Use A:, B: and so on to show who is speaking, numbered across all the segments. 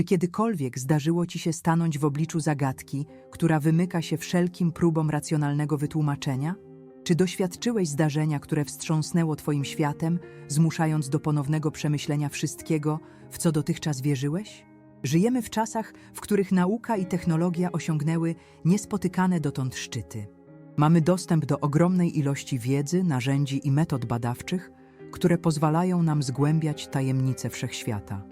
A: Czy kiedykolwiek zdarzyło ci się stanąć w obliczu zagadki, która wymyka się wszelkim próbom racjonalnego wytłumaczenia? Czy doświadczyłeś zdarzenia, które wstrząsnęło twoim światem, zmuszając do ponownego przemyślenia wszystkiego, w co dotychczas wierzyłeś? Żyjemy w czasach, w których nauka i technologia osiągnęły niespotykane dotąd szczyty. Mamy dostęp do ogromnej ilości wiedzy, narzędzi i metod badawczych, które pozwalają nam zgłębiać tajemnice wszechświata.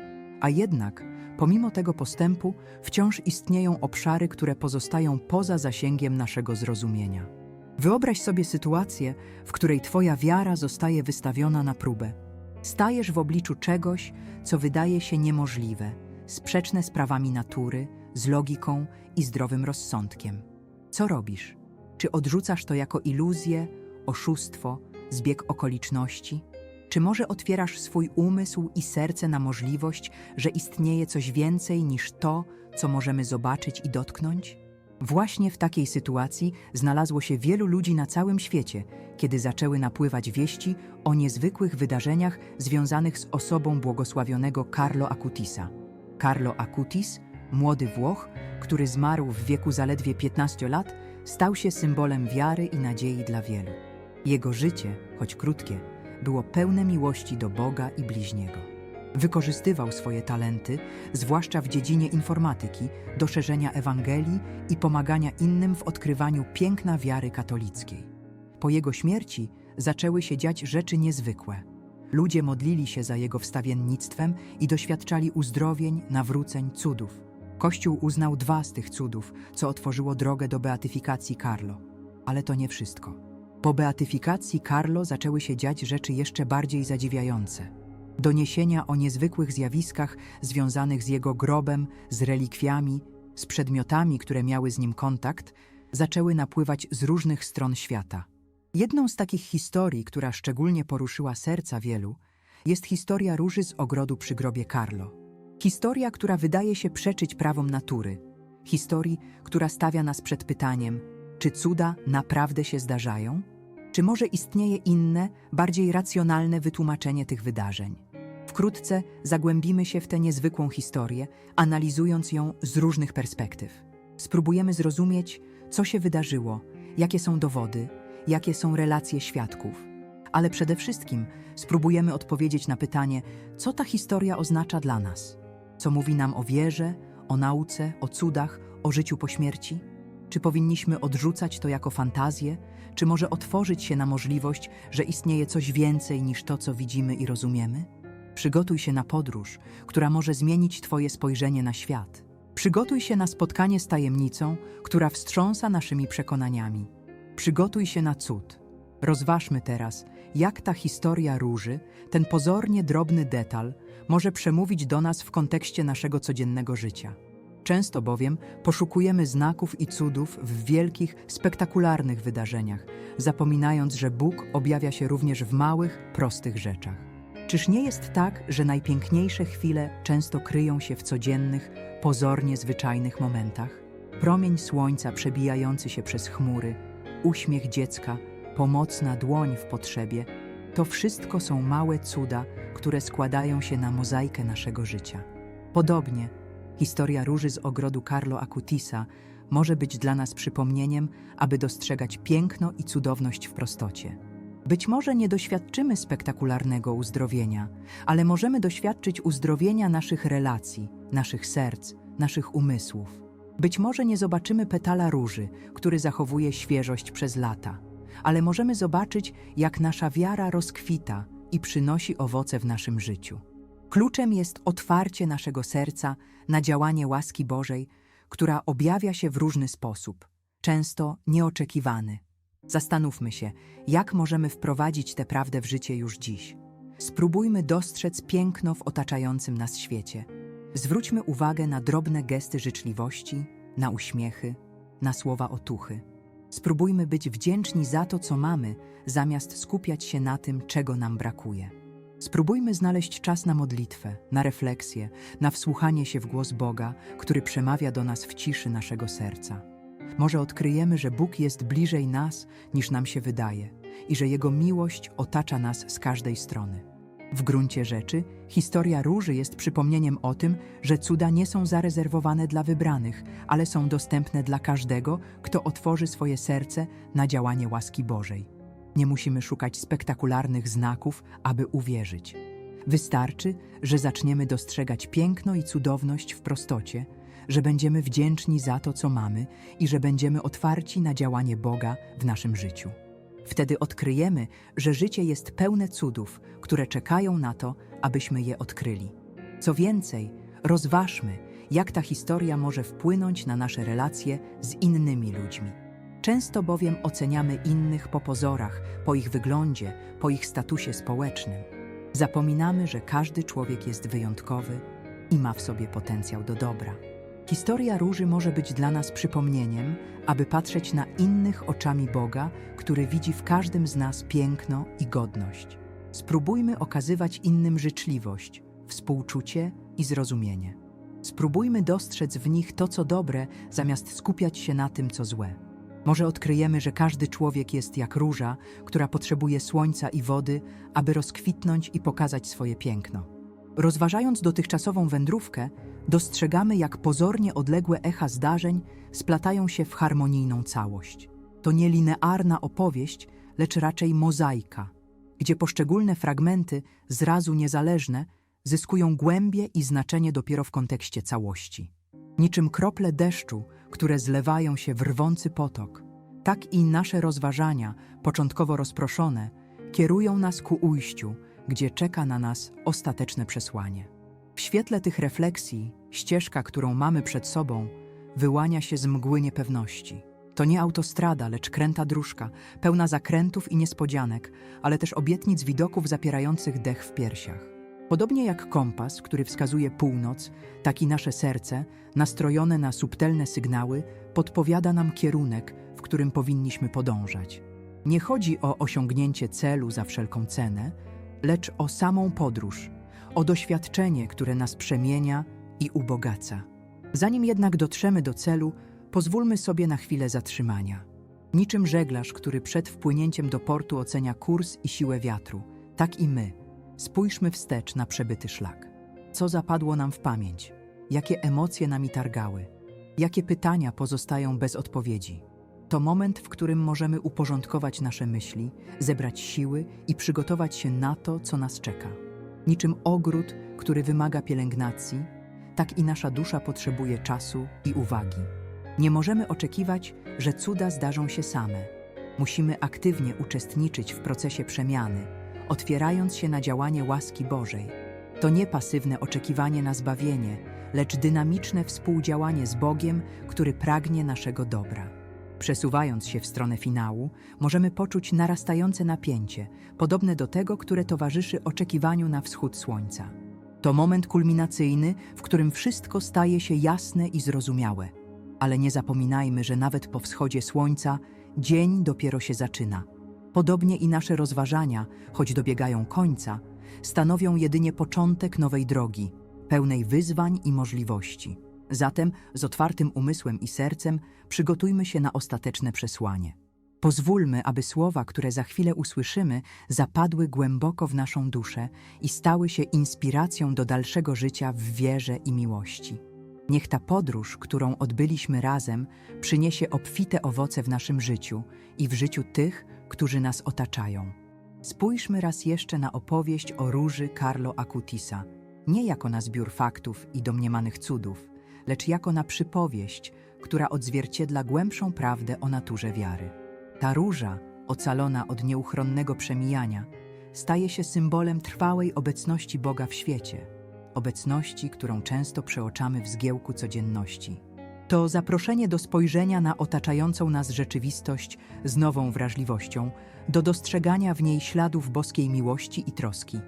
A: A jednak, pomimo tego postępu, wciąż istnieją obszary, które pozostają poza zasięgiem naszego zrozumienia. Wyobraź sobie sytuację, w której Twoja wiara zostaje wystawiona na próbę. Stajesz w obliczu czegoś, co wydaje się niemożliwe, sprzeczne z prawami natury, z logiką i zdrowym rozsądkiem. Co robisz? Czy odrzucasz to jako iluzję, oszustwo, zbieg okoliczności? Czy może otwierasz swój umysł i serce na możliwość, że istnieje coś więcej niż to, co możemy zobaczyć i dotknąć? Właśnie w takiej sytuacji znalazło się wielu ludzi na całym świecie, kiedy zaczęły napływać wieści o niezwykłych wydarzeniach związanych z osobą błogosławionego Carlo Acutisa. Carlo Acutis, młody Włoch, który zmarł w wieku zaledwie 15 lat, stał się symbolem wiary i nadziei dla wielu. Jego życie, choć krótkie, było pełne miłości do Boga i bliźniego. Wykorzystywał swoje talenty, zwłaszcza w dziedzinie informatyki, do szerzenia Ewangelii i pomagania innym w odkrywaniu piękna wiary katolickiej. Po jego śmierci zaczęły się dziać rzeczy niezwykłe. Ludzie modlili się za jego wstawiennictwem i doświadczali uzdrowień, nawróceń, cudów. Kościół uznał dwa z tych cudów, co otworzyło drogę do beatyfikacji Carlo. Ale to nie wszystko. Po beatyfikacji Carlo zaczęły się dziać rzeczy jeszcze bardziej zadziwiające. Doniesienia o niezwykłych zjawiskach związanych z jego grobem, z relikwiami, z przedmiotami, które miały z nim kontakt, zaczęły napływać z różnych stron świata. Jedną z takich historii, która szczególnie poruszyła serca wielu, jest historia róży z ogrodu przy grobie Carlo. Historia, która wydaje się przeczyć prawom natury. Historii, która stawia nas przed pytaniem, czy cuda naprawdę się zdarzają? Czy może istnieje inne, bardziej racjonalne wytłumaczenie tych wydarzeń? Wkrótce zagłębimy się w tę niezwykłą historię, analizując ją z różnych perspektyw. Spróbujemy zrozumieć, co się wydarzyło, jakie są dowody, jakie są relacje świadków. Ale przede wszystkim spróbujemy odpowiedzieć na pytanie, co ta historia oznacza dla nas. Co mówi nam o wierze, o nauce, o cudach, o życiu po śmierci? Czy powinniśmy odrzucać to jako fantazję, czy może otworzyć się na możliwość, że istnieje coś więcej niż to, co widzimy i rozumiemy? Przygotuj się na podróż, która może zmienić Twoje spojrzenie na świat. Przygotuj się na spotkanie z tajemnicą, która wstrząsa naszymi przekonaniami. Przygotuj się na cud. Rozważmy teraz, jak ta historia róży, ten pozornie drobny detal, może przemówić do nas w kontekście naszego codziennego życia. Często bowiem poszukujemy znaków i cudów w wielkich, spektakularnych wydarzeniach, zapominając, że Bóg objawia się również w małych, prostych rzeczach. Czyż nie jest tak, że najpiękniejsze chwile często kryją się w codziennych, pozornie zwyczajnych momentach? Promień słońca przebijający się przez chmury, uśmiech dziecka, pomocna dłoń w potrzebie to wszystko są małe cuda, które składają się na mozaikę naszego życia. Podobnie, historia róży z ogrodu Carlo Acutisa może być dla nas przypomnieniem, aby dostrzegać piękno i cudowność w prostocie. Być może nie doświadczymy spektakularnego uzdrowienia, ale możemy doświadczyć uzdrowienia naszych relacji, naszych serc, naszych umysłów. Być może nie zobaczymy petala róży, który zachowuje świeżość przez lata, ale możemy zobaczyć, jak nasza wiara rozkwita i przynosi owoce w naszym życiu. Kluczem jest otwarcie naszego serca na działanie łaski Bożej, która objawia się w różny sposób, często nieoczekiwany. Zastanówmy się, jak możemy wprowadzić tę prawdę w życie już dziś. Spróbujmy dostrzec piękno w otaczającym nas świecie. Zwróćmy uwagę na drobne gesty życzliwości, na uśmiechy, na słowa otuchy. Spróbujmy być wdzięczni za to, co mamy, zamiast skupiać się na tym, czego nam brakuje. Spróbujmy znaleźć czas na modlitwę, na refleksję, na wsłuchanie się w głos Boga, który przemawia do nas w ciszy naszego serca. Może odkryjemy, że Bóg jest bliżej nas, niż nam się wydaje, i że Jego miłość otacza nas z każdej strony. W gruncie rzeczy, historia róży jest przypomnieniem o tym, że cuda nie są zarezerwowane dla wybranych, ale są dostępne dla każdego, kto otworzy swoje serce na działanie łaski Bożej. Nie musimy szukać spektakularnych znaków, aby uwierzyć. Wystarczy, że zaczniemy dostrzegać piękno i cudowność w prostocie, że będziemy wdzięczni za to, co mamy i że będziemy otwarci na działanie Boga w naszym życiu. Wtedy odkryjemy, że życie jest pełne cudów, które czekają na to, abyśmy je odkryli. Co więcej, rozważmy, jak ta historia może wpłynąć na nasze relacje z innymi ludźmi. Często bowiem oceniamy innych po pozorach, po ich wyglądzie, po ich statusie społecznym. Zapominamy, że każdy człowiek jest wyjątkowy i ma w sobie potencjał do dobra. Historia róży może być dla nas przypomnieniem, aby patrzeć na innych oczami Boga, który widzi w każdym z nas piękno i godność. Spróbujmy okazywać innym życzliwość, współczucie i zrozumienie. Spróbujmy dostrzec w nich to, co dobre, zamiast skupiać się na tym, co złe. Może odkryjemy, że każdy człowiek jest jak róża, która potrzebuje słońca i wody, aby rozkwitnąć i pokazać swoje piękno. Rozważając dotychczasową wędrówkę, dostrzegamy, jak pozornie odległe echa zdarzeń splatają się w harmonijną całość. To nie linearna opowieść, lecz raczej mozaika, gdzie poszczególne fragmenty, zrazu niezależne, zyskują głębie i znaczenie dopiero w kontekście całości. Niczym krople deszczu, które zlewają się w rwący potok, tak i nasze rozważania, początkowo rozproszone, kierują nas ku ujściu, gdzie czeka na nas ostateczne przesłanie. W świetle tych refleksji, ścieżka, którą mamy przed sobą, wyłania się z mgły niepewności. To nie autostrada, lecz kręta dróżka, pełna zakrętów i niespodzianek, ale też obietnic widoków zapierających dech w piersiach. Podobnie jak kompas, który wskazuje północ, tak i nasze serce, nastrojone na subtelne sygnały, podpowiada nam kierunek, w którym powinniśmy podążać. Nie chodzi o osiągnięcie celu za wszelką cenę, lecz o samą podróż, o doświadczenie, które nas przemienia i ubogaca. Zanim jednak dotrzemy do celu, pozwólmy sobie na chwilę zatrzymania. Niczym żeglarz, który przed wpłynięciem do portu ocenia kurs i siłę wiatru, tak i my. Spójrzmy wstecz na przebyty szlak. Co zapadło nam w pamięć? Jakie emocje nami targały? Jakie pytania pozostają bez odpowiedzi? To moment, w którym możemy uporządkować nasze myśli, zebrać siły i przygotować się na to, co nas czeka. Niczym ogród, który wymaga pielęgnacji, tak i nasza dusza potrzebuje czasu i uwagi. Nie możemy oczekiwać, że cuda zdarzą się same. Musimy aktywnie uczestniczyć w procesie przemiany, otwierając się na działanie łaski Bożej. To nie pasywne oczekiwanie na zbawienie, lecz dynamiczne współdziałanie z Bogiem, który pragnie naszego dobra. Przesuwając się w stronę finału, możemy poczuć narastające napięcie, podobne do tego, które towarzyszy oczekiwaniu na wschód słońca. To moment kulminacyjny, w którym wszystko staje się jasne i zrozumiałe. Ale nie zapominajmy, że nawet po wschodzie słońca dzień dopiero się zaczyna. Podobnie i nasze rozważania, choć dobiegają końca, stanowią jedynie początek nowej drogi, pełnej wyzwań i możliwości. Zatem z otwartym umysłem i sercem przygotujmy się na ostateczne przesłanie. Pozwólmy, aby słowa, które za chwilę usłyszymy, zapadły głęboko w naszą duszę i stały się inspiracją do dalszego życia w wierze i miłości. Niech ta podróż, którą odbyliśmy razem, przyniesie obfite owoce w naszym życiu i w życiu tych, którzy nas otaczają. Spójrzmy raz jeszcze na opowieść o róży Carlo Acutisa, nie jako na zbiór faktów i domniemanych cudów, lecz jako na przypowieść, która odzwierciedla głębszą prawdę o naturze wiary. Ta róża, ocalona od nieuchronnego przemijania, staje się symbolem trwałej obecności Boga w świecie, obecności, którą często przeoczamy w zgiełku codzienności. To zaproszenie do spojrzenia na otaczającą nas rzeczywistość z nową wrażliwością, do dostrzegania w niej śladów boskiej miłości i troski.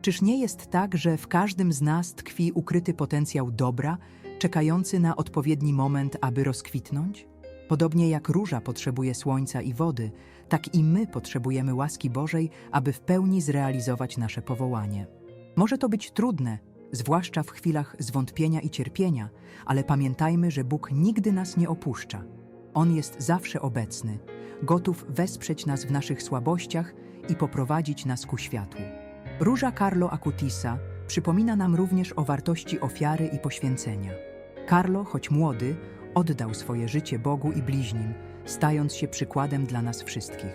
A: Czyż nie jest tak, że w każdym z nas tkwi ukryty potencjał dobra, czekający na odpowiedni moment, aby rozkwitnąć? Podobnie jak róża potrzebuje słońca i wody, tak i my potrzebujemy łaski Bożej, aby w pełni zrealizować nasze powołanie. Może to być trudne, zwłaszcza w chwilach zwątpienia i cierpienia, ale pamiętajmy, że Bóg nigdy nas nie opuszcza. On jest zawsze obecny, gotów wesprzeć nas w naszych słabościach i poprowadzić nas ku światłu. Róża Carlo Acutisa przypomina nam również o wartości ofiary i poświęcenia. Carlo, choć młody, oddał swoje życie Bogu i bliźnim, stając się przykładem dla nas wszystkich.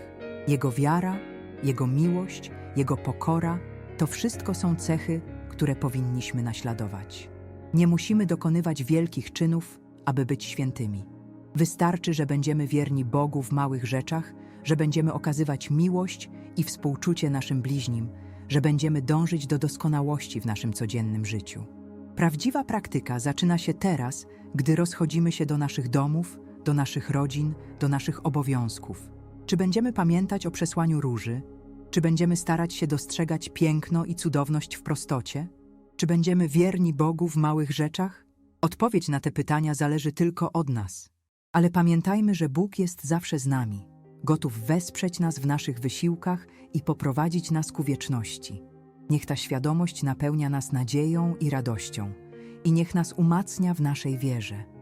A: Jego wiara, jego miłość, jego pokora to wszystko są cechy, które powinniśmy naśladować. Nie musimy dokonywać wielkich czynów, aby być świętymi. Wystarczy, że będziemy wierni Bogu w małych rzeczach, że będziemy okazywać miłość i współczucie naszym bliźnim, że będziemy dążyć do doskonałości w naszym codziennym życiu. Prawdziwa praktyka zaczyna się teraz, gdy rozchodzimy się do naszych domów, do naszych rodzin, do naszych obowiązków. Czy będziemy pamiętać o przesłaniu róży? Czy będziemy starać się dostrzegać piękno i cudowność w prostocie? Czy będziemy wierni Bogu w małych rzeczach? Odpowiedź na te pytania zależy tylko od nas. Ale pamiętajmy, że Bóg jest zawsze z nami, gotów wesprzeć nas w naszych wysiłkach i poprowadzić nas ku wieczności. Niech ta świadomość napełnia nas nadzieją i radością i niech nas umacnia w naszej wierze.